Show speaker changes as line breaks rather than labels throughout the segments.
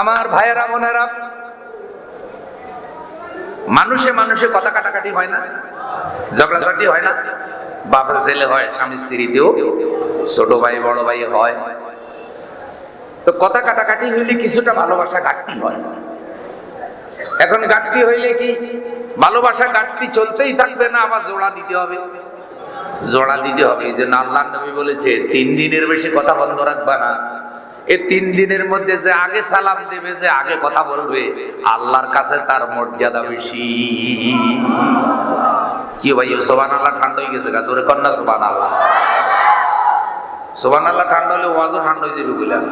আমার ভাইয়েরা, বোনেরা, মানুষে মানুষে কথা কাটাকাটি হয় না, ঝগড়াঝাটি হয় না। বাপের ছেলে হয়, স্বামী স্ত্রীতেও ছোট ভাই, বড় ভাই হয়। তো কথা কাটাকাটি হইলে কিছুটা ভালোবাসা ঘাটতি হয়। এখন ঘাটতি হইলে কি, ভালোবাসা ঘাটতি চলতেই থাকবে না, আবার জোড়া দিতে হবে। জোড়া দিতে হবে, এই যে আল্লাহ নবী বলেছে, তিন দিনের বেশি কথা বন্ধ রাখবা না। এই তিন দিনের মধ্যে যে আগে সালাম দেবে, যে আগে কথা বলবে, আল্লাহর কাছে তার মর্যাদা বেশি। কি ভাই সোবান আল্লাহ ঠান্ডা হয়ে গেছে গাছ ওরে কন্যা সোবান আল্লাহ সোবান আল্লাহ ঠান্ডা হলে ওয়াজও ঠান্ডা হয়ে যাবে বললাম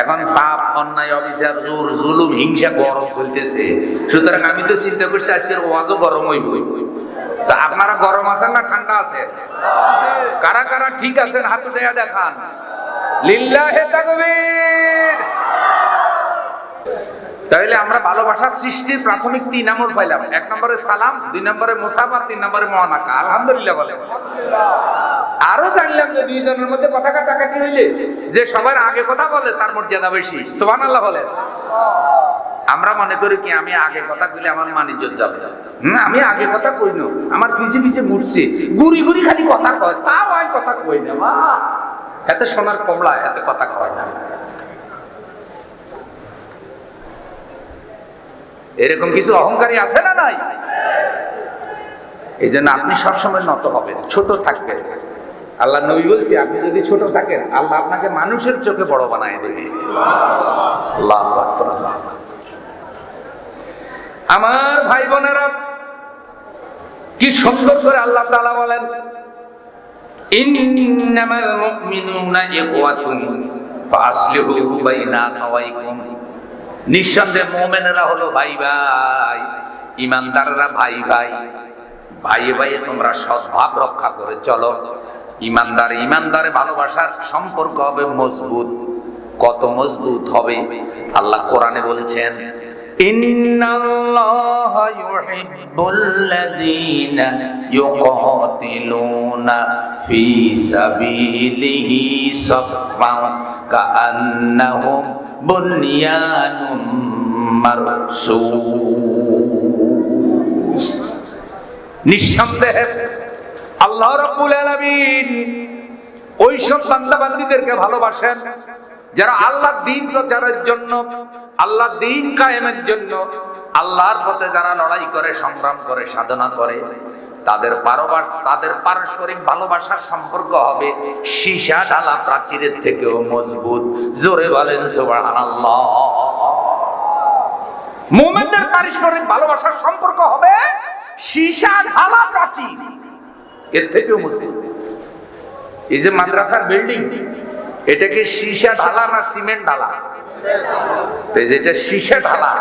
এখন পাপ, অন্যায়, অবিচার, জোর, জুলুম, হিংসা গরম চলতেছে। সুতরাং আমি তো চিন্তা করছি আজকের ওয়াজও গরম হইব। আপনারা গরম আছেন না ঠান্ডা আছে কারা কারা ঠিক আছেন, হাত দেয়া দেখান। তাহলে আমরা ভালোবাসার সৃষ্টির প্রাথমিক তিন আমল পাইলাম। এক নম্বরে সালাম, দুই নম্বরে মুসাফা তিন নম্বরে মহানাকা। আলহামদুলিল্লাহ বলে। আরও জানলাম যে দুইজনের মধ্যে কথা কাটাকাটি হইলে যে সবার আগে কথা বলে তার মর্যাদা বেশি। সোহান আল্লাহ বলে। আমরা মনে করি কি, আমি আগে কথা কইলে আমার মানিজ্য যাবে। আমি আগে কথা কই আমার পিছে পিছে ঘুরছে। গুড়ি গুড়ি খালি কথা কয়। তাও আমি কথা কই না এত সোনার কমলা, এত কথা কয় না। এরকম কিছু অহংকারী আছে না নাই? এই জন্য আপনি সবসময় নত হবেন, ছোট থাকবেন। আল্লাহ নবী বলছি, আপনি যদি ছোট থাকেন, আল্লাহ আপনাকে মানুষের চোখে বড় বানায় দেবে। আমার ভাই বোনেরা, কি সুন্দর করে আল্লাহ তাআলা বলেন ইন্নামাল মুমিনুনা ইখওয়াতুন নিঃসন্দেহে মুমিনেরা হলো ভাই ভাই, ইমানদাররা ভাই ভাই। ভাই ভাই তোমরা সদ্ভাব রক্ষা করে চলো। ইমানদার ইমানদারে ভালোবাসার সম্পর্ক হবে মজবুত। কত মজবুত হবে? আল্লাহ কোরআনে বলছেন নিঃসন্দেহে আল্লাহ রাব্বুল আলামিন ওই সব বান্দাবান্দীদেরকে ভালোবাসেন যারা আল্লাহ দিন প্রচারের জন্য আল্লাহ দিন কায়েমের জন্য আল্লাহর পথে যারা লড়াই করে, সংগ্রাম করে, সাধনা করে, তাদের পারবার, তাদের পারস্পরিক ভালোবাসার সম্পর্ক হবে সীসা ডালা প্রাচীরের থেকেও মজবুত। জোরে বলেন, সুবহানাল্লাহ। মোমেনদের পারস্পরিক ভালোবাসার সম্পর্ক হবে সীসা ঢালা প্রাচীর। এর থেকেও মজবুত। এই যে মাদ্রাসার বিল্ডিং এটা কি সীসা ঢালা না সিমেন্ট ঢালা যেটা সীসা ঢালা,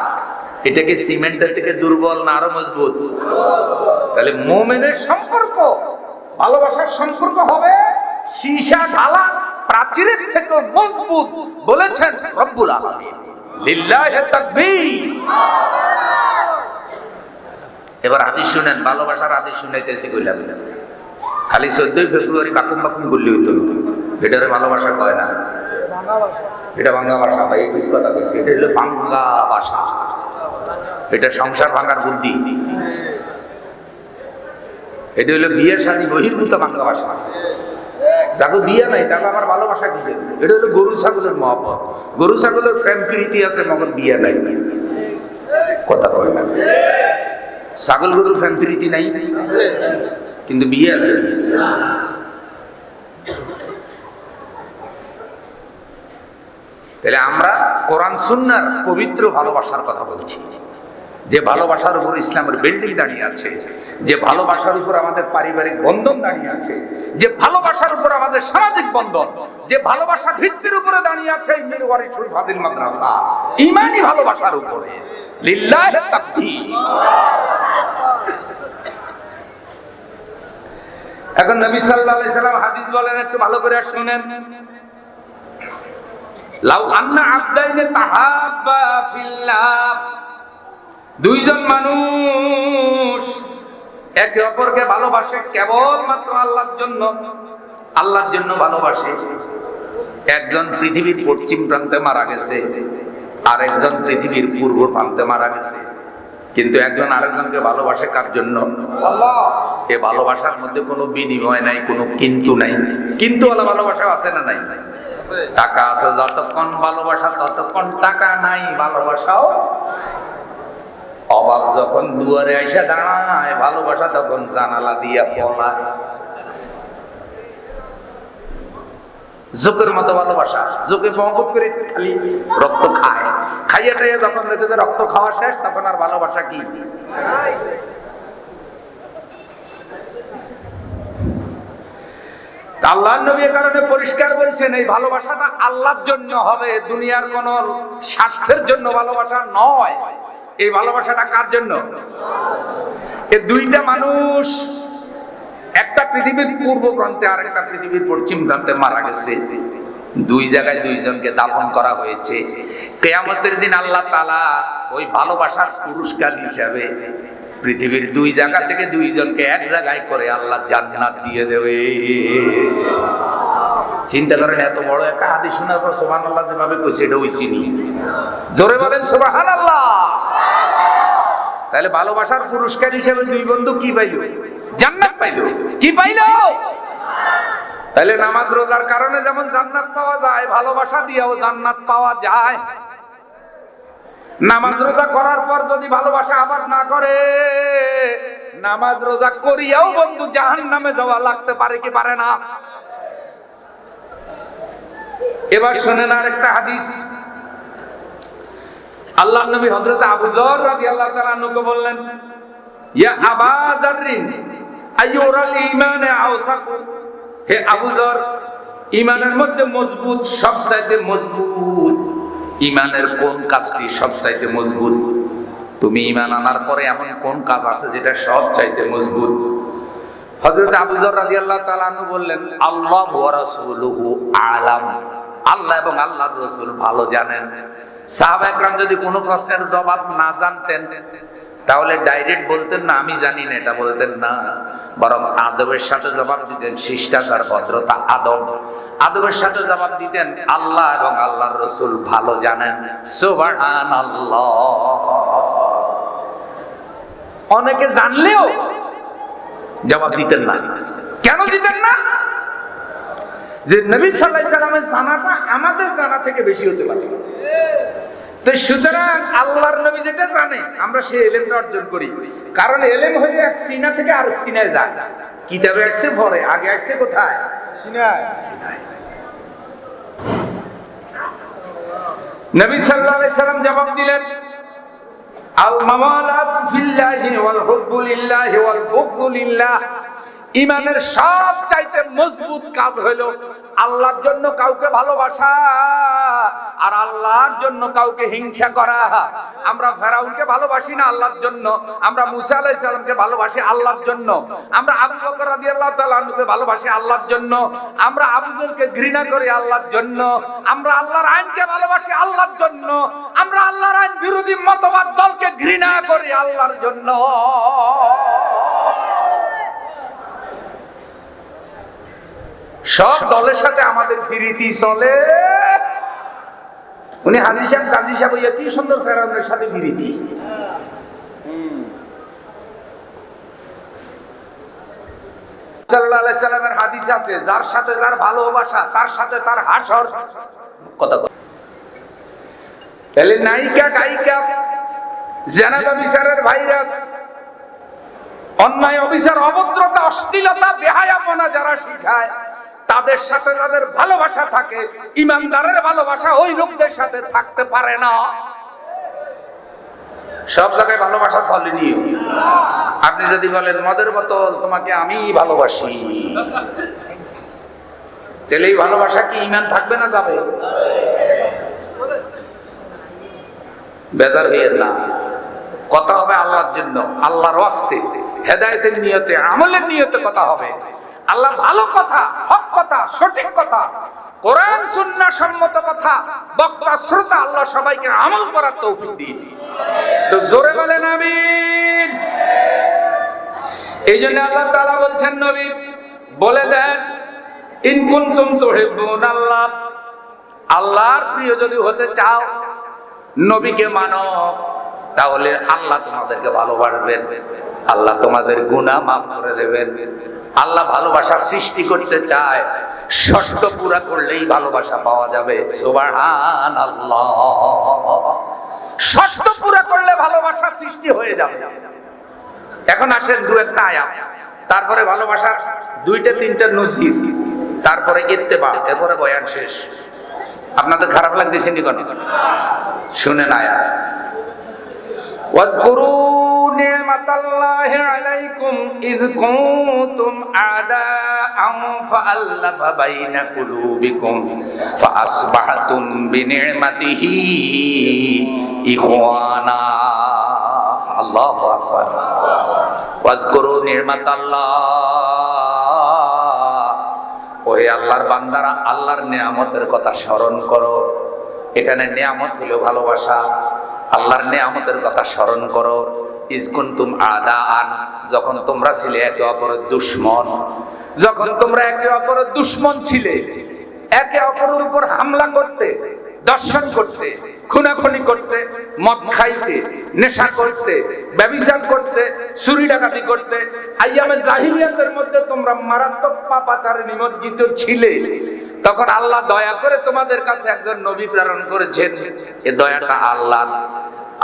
এটা কি সিমেন্টের থেকে দুর্বল না আরও মজবুত? তাহলে মোমেনের সম্পর্ক, ভালোবাসার সম্পর্ক হবে ঢালা, প্রাচীরের থেকে মজবুত বলেছেন রব্বুল এবার হাদিস শুনেন, ভালোবাসার হাদিস শুনাইতেছি কইলাম। খালি চোদ্দই ফেব্রুয়ারি বাকুম বাকুম করলে হইতো এটারে ভালোবাসা কয় না? এটা বাংলা ভাষা ভাই এই কথা কইছি এটা হলো বাংলা ভাষা। এটা সংসার ভাঙার বুদ্ধি। এটা হলো বিয়ের শাদী বহির্ভূত বাংলা ভাষা। যাকে বিয়ে নাই, তাকে আমার ভালোবাসা কি এটা হলো গরু, ছাগলের মহব্বত। গরু, ছাগলের প্রেম, প্রীতি আছে, মগর বিয়ে নাই। কথা কয় না। ছাগল, গরুর প্রেম, প্রীতি নাই। কিন্তু বিয়ে আছে। তাহলে আমরা কোরআন, সুন্নার পবিত্র ভালোবাসার কথা বলছি। যে ভালোবাসার উপর ইসলামের বিল্ডিং দাঁড়িয়ে আছে, যে ভালোবাসার উপর আমাদের পারিবারিক বন্ধন দাঁড়িয়ে আছে, যে ভালোবাসার উপর আমাদের সামাজিক বন্ধন, যে ভালোবাসা ভিত্তির উপরে দাঁড়িয়ে আছে মাদ্রাসা, ইমানি ভালোবাসার উপরে। এখন নবী সাল্লাল্লাহু সাল্লাম হাদিস বলেন, একটু ভালো করে শুনেন। লাউ আন্না আবদাইনে তাহাব্বা ফিল্লাহ। দুইজন মানুষ একে অপরকে ভালোবাসে কেবল মাত্র আল্লাহর জন্য আল্লাহর জন্য ভালোবাসে। একজন পৃথিবীর পশ্চিম প্রান্তে মারা গেছে আর একজন পৃথিবীর পূর্ব প্রান্তে মারা গেছে। কিন্তু একজন আরেকজনকে ভালোবাসে কার জন্য? এ ভালোবাসার মধ্যে কোনো বিনিময় নাই কোনো কিন্তু নাই। কিন্তু ওলা ভালোবাসা আছে না নাই? টাকা আছে যতক্ষণ ভালোবাসা, ততক্ষণ টাকা নাই, ভালোবাসাও অভাব যখন দুয়ারে দাঁড়ায়, ভালোবাসা তখন জানালা দিয়া পলায়। রক্ত খায়। খাইয়ে যখন দেখে যে রক্ত খাওয়া শেষ, তখন আর ভালোবাসা কি? আল্লাহ নবী কারণে পরিষ্কার বলছেন এই ভালোবাসাটা আল্লাহর জন্য হবে, দুনিয়ার কোন স্বার্থের জন্য ভালোবাসা নয়। এই ভালোবাসাটা কার জন্য? এ দুইটা মানুষ, একটা পৃথিবীর পূর্ব প্রান্তে আর একটা পৃথিবীর পশ্চিম প্রান্তে মারা গেছে। দুই জায়গায় দুইজনকে দাফন করা হয়েছে। কেয়ামতের দিন আল্লাহ তালা ওই ভালোবাসার পুরস্কার হিসাবে পৃথিবীর দুই জায়গা থেকে দুইজনকে এক জায়গায় করে আল্লাহ জান্নাত দিয়ে দেবে। চিন্তা করেন, এত বড় একটা হাদিস শোনার পর সোহান আল্লাহ যেভাবে কইছে এটা হইছিনি জোরে বলেন সোহান আল্লাহ তাহলে ভালোবাসার পুরস্কার হিসেবে দুই বন্ধু কি পাইল? জান্নাত পাইল। কি পাইল? তাহলে নামাজ রোজার কারণে যেমন জান্নাত পাওয়া যায়, ভালোবাসা দিয়েও জান্নাত পাওয়া যায়। নামাজ রোজা করার পর যদি ভালোবাসা আবার না করে, নামাজ রোজা করিয়াও বন্ধু জাহান নামে যাওয়া লাগতে পারে কি পারে না? এবার শোনেন আর একটা হাদিস। আল্লাহ নবী হযরত আবু যর রাদিয়াল্লাহু তাআলা আনহুকে বললেন, ইয়া আবা যাররিন, আইয়ুরাল ঈমানে আওসাকু? হে আবু যর, ঈমানের মধ্যে মজবুত, সবচাইতে মজবুত ঈমানের কোন কাজটি সবচাইতে মজবুত? তুমি ইমান আনার পরে এমন কোন কাজ আছে যেটা সব চাইতে মজবুত হজরত আবুজর রাজি আল্লাহ তালু বললেন, আল্লাহ আলাম। আল্লাহ এবং আল্লাহ রসুল ভালো জানেন। সাহাবা একরাম যদি কোনো প্রশ্নের জবাব না জানতেন তাহলে ডাইরেক্ট বলতেন না, আমি জানি না, এটা বলতেন না। বরং আদবের সাথে জবাব দিতেন, শিষ্টাচার, ভদ্রতা, আদব। আদবের সাথে জবাব দিতেন, আল্লাহ এবং আল্লাহর রসুল ভালো জানেন। সুবহান অনেকে জানলেও জবাব দিতেন না। কেন দিতেন না? যে নবী সাল্লাহ সাল্লামের জানাটা আমাদের জানা থেকে বেশি হতে পারে। তো সুতরাং আল্লাহর নবী যেটা জানে আমরা সেই এলেমটা অর্জন করি। কারণ এলেম হয়ে এক সিনা থেকে আর সিনায় যায়। কিতাবে আসছে ভরে। আগে আসছে কোথায়? নবী সাল্লাল্লাহু আলাইহি সাল্লাম জবাব দিলেন আল মামালাত ফিল্লাহি ওয়াল হুব্বু লিল্লাহি ওয়াল বুগযু লিল্লাহ। ইমানের সব চাইতে মজবুত কাজ হলো আল্লাহর জন্য কাউকে ভালোবাসা। আর আল্লাহর জন্য কাউকে হিংসা করা। আমরা ফেরাউনকে ভালোবাসি না আল্লাহর জন্য। আমরা মুসা আলাইহিস সালামকে ভালোবাসি আল্লাহর জন্য। আমরা আবু বকর রাদিয়াল্লাহু তাআলা আনহুকে ভালোবাসি আল্লাহর জন্য। আমরা আবু জুলকে ঘৃণা করি আল্লাহর জন্য। আমরা আল্লাহর আইনকে ভালোবাসি আল্লাহর জন্য। আমরা আল্লাহর আইন বিরোধী মতবাদ দলকে ঘৃণা করি আল্লাহর জন্য। সব দলের সাথে আমাদের ফিরিতি চলে। উনি হাজি সাহেব কাজী সাহেব হইয়া কি সুন্দর ফেরাউনের সাথে ফিরিতি সাল্লাল্লাহু আলাইহি সাল্লামের হাদিস আছে যার সাথে যার ভালোবাসা তার সাথে তার হাসর। কথা কথা তাহলে নায়িকা গায়িকা ভাইরাস অন্যায় অবিচার অভদ্রতা অশ্লীলতা বেহায়াপনা যারা শিখায় তাদের সাথে তাদের ভালোবাসা থাকে, ইমানদারের ভালোবাসা ওই লোকদের সাথে থাকতে পারে না। সব জায়গায় ভালোবাসা চলেনি আপনি যদি বলেন, মদের বোতল, তোমাকে আমি ভালোবাসি। তাহলে ভালোবাসা কি ইমান থাকবে না যাবে? বেজার হইয়েন না। কথা হবে আল্লাহর জন্য, আল্লাহর ওয়াস্তে। হেদায়েতের নিয়তে, আমলের নিয়তে কথা হবে। আল্লাহ ভালো কথা, হক কথা, সঠিক কথা, কোরআন, সুন্নাহ সম্মত কথা, বক্তা, শ্রোতা, আল্লাহ সবাইকে আমল করার তৌফিক দিন। তো জোরে বলেন আমিন। এই জন্য আল্লাহ তাআলা বলছেন, নবী, বলে দেন ইনকুন ইন কুনতুম তুহিব্বুন আল্লাহ, আল্লাহর প্রিয় যদি হতে চাও, নবীকে মানো। তাহলে আল্লাহ তোমাদেরকে ভালোবাসবেন। আল্লাহ তোমাদের গুণা মাফ করে দেবেন। আল্লাহ ভালোবাসা সৃষ্টি করতে চায়। শর্ত পুরা করলেই ভালোবাসা পাওয়া যাবে। সুবহান পুরা করলে ভালোবাসা সৃষ্টি হয়ে যাবে। এখন আসেন দু একটা আয়াত। তারপরে ভালোবাসার দুইটা, তিনটা নজির। তারপরে ইত্তেবা। এরপরে বয়ান শেষ। আপনাদের খারাপ লাগতেছে নি কেন? শুনেন আয়াত। واذكروا نعمة الله عليكم إذ كنتم أعداء فألف بين قلوبكم فأصبحتم بنعمته إخوانا الله أكبر واذكروا نعمة الله ওই আল্লাহর বান্দারা আল্লাহর নিয়ামতের কথা স্মরণ করো এখানে নিয়ামত হলো ভালোবাসা আল্লাহর নেয়ামতের কথা স্মরণ করো। ইসকুন তুম আদা আন যখন তোমরা ছিলে একে অপরের দুশ্মন। যখন তোমরা একে অপরের দুশ্মন ছিলে, একে অপরের উপর হামলা করতে দর্শন করতে, খুনাখুনি করতে, মদ খাইতে, নেশা করতে, ব্যবিচার করতে চুরি ডাকাতি করতে, আইয়ামে জাহিলিয়াতের মধ্যে তোমরা মারাত্মক পাপাচারে নিমজ্জিত ছিলে। তখন আল্লাহ দয়া করে তোমাদের কাছে একজন নবী প্রেরণ করেছেন। এ দয়াটা আল্লাহ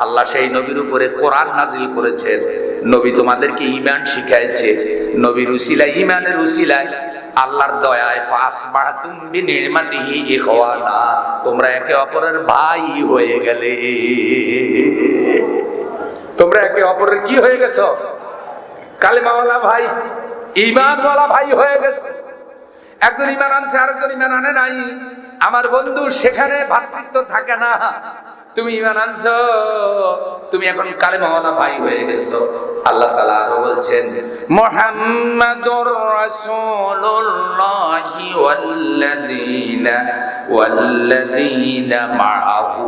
আল্লাহ সেই নবীর উপরে কোরআন নাজিল করেছেন। নবী তোমাদেরকে ইমান শিখাইছে। নবীর উসিলা ইমানের উসিলায় আল্লাহর দয়ায় ফাসবাহতুম বিনিমাতিহি ইখওয়ানা। তোমরা একে অপরের ভাই হয়ে গেলে। তোমরা একে অপরের কি হয়ে গেছো? কালিমাওয়ালা ভাই ইমানওয়ালা ভাই হয়ে গেছে। একজন ইমান আনছে, আরেকজন ইমান আনে নাই। আমার বন্ধু সেখানে ভাতৃত্ব থাকে না। তুমি ইমান আনছো? তুমি এখন কালেমাওয়ালা ভাই হয়ে গেছো। আল্লাহ তাআলা আরও বলছেন, মুহাম্মাদুর রাসূলুল্লাহি ওয়াল্লাযীনা ওয়াল্লাযীনা মাআহু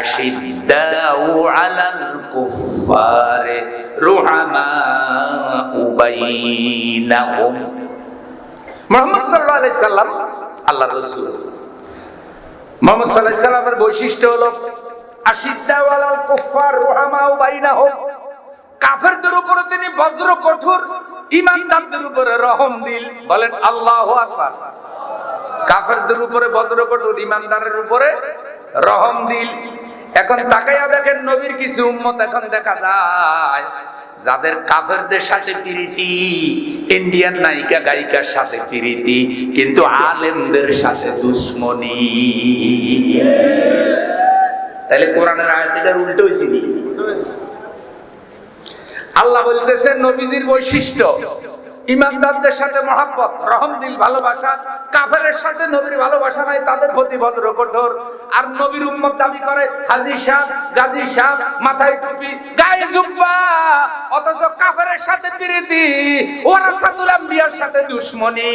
আশিদ্দাউ আলাল কুফফারি রুহামাউ বাইনাহুম। মোহাম্মদ সাল্লাহ আলাই সাল্লাম আল্লাহ রসুল। মোহাম্মদ সাল্লাহ সাল্লামের বৈশিষ্ট্য হলো কাফেরদের উপরে তিনি বজ্র কঠোর ইমানদারদের উপরে রহম দিল। বলেন কাফেরদের উপরে বজ্র কঠোর ইমানদারের উপরে রহম দিল। এখন তাকাইয়া দেখেন নবীর কিছু উম্মত এখন দেখা যায়, যাদের কাফেরদের সাথে প্রীতি, ইন্ডিয়ান নায়িকা, গায়িকার সাথে প্রীতি, কিন্তু আলেমদের সাথে দুশ্মনী। তাহলে কোরআনের আয়াতিটার উল্টো হয়েছিল আল্লাহ বলতেছেন, নবীজির বৈশিষ্ট্য, ইমানদারদের সাথে মহাব্বত রহম দিল ভালোবাসা, কাফেরের সাথে নবীর ভালোবাসা নাই, তাদের প্রতি ভদ্র, কঠোর। আর নবীর উম্মত দাবি করে, হাজি সাহ গাজী সাহ মাথায় টুপি, গায়ে জুব্বা, অথচ কাফেরের সাথে প্রীতি ওরা সাতুল আম্বিয়ার সাথে দুশ্মনী।